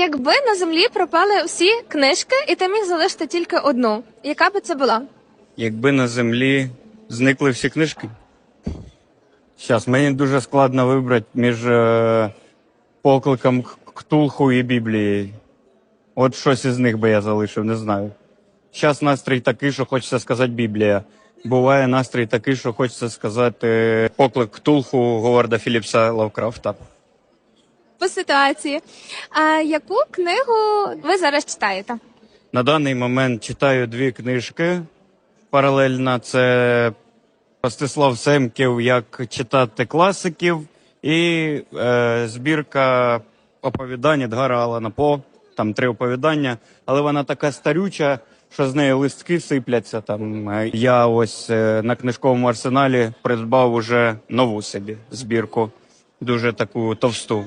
Якби на землі пропали всі книжки, і ти міг залишити тільки одну, яка би це була? Якби на землі зникли всі книжки. Зараз мені дуже складно вибрати між е, покликом Ктулху і Біблією. От щось із них би я залишив, не знаю. Зараз настрій такий, що хочеться сказати Біблія. Буває настрій такий, що хочеться сказати е, поклик Ктулху Говарда Філіпса Лавкрафта. По ситуації. А яку книгу ви зараз читаєте? На даний момент читаю дві книжки. Паралельно це Ростислав Семків Як читати класиків і е, збірка оповідань Едгара Алана По. Там три оповідання, але вона така старюча, що з неї листки сипляться. Там Е, я ось е, на книжковому арсеналі придбав уже нову собі збірку, дуже таку товсту.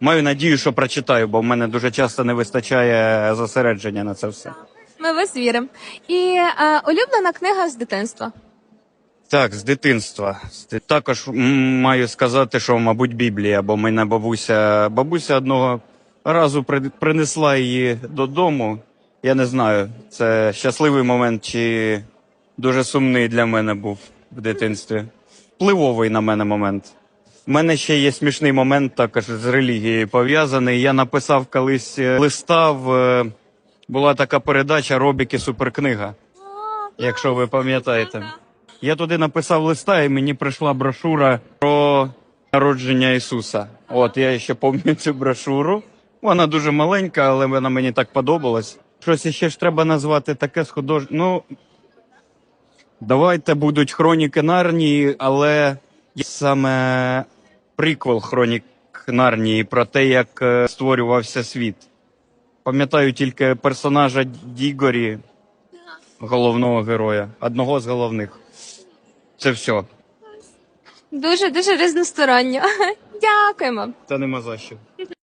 Маю надію, що прочитаю, бо в мене дуже часто не вистачає зосередження на це все. Ми вас віримо. І е, улюблена книга з дитинства. Так, з дитинства. З Також м, маю сказати, що, мабуть, Біблія, бо мене бабуся, бабуся одного разу при- принесла її додому. Я не знаю, це щасливий момент чи дуже сумний для мене був в дитинстві. Впливовий на мене момент. У мене ще є смішний момент, також з релігією пов'язаний. Я написав колись е, листа в е, була така передача Робіки Суперкнига, якщо ви пам'ятаєте. Я туди написав листа, і мені прийшла брошура про народження Ісуса. От я ще пам'ятаю цю брошуру. Вона дуже маленька, але вона мені так подобалась. Щось ще ж треба назвати таке з худож... Ну, давайте будуть хроніки Нарнії, але саме приквел хронік Нарнії про те, як е, створювався світ. Пам'ятаю тільки персонажа Дігорі, головного героя, одного з головних. Це все. Дуже дуже різносторонньо. Дякуємо. Та нема за що.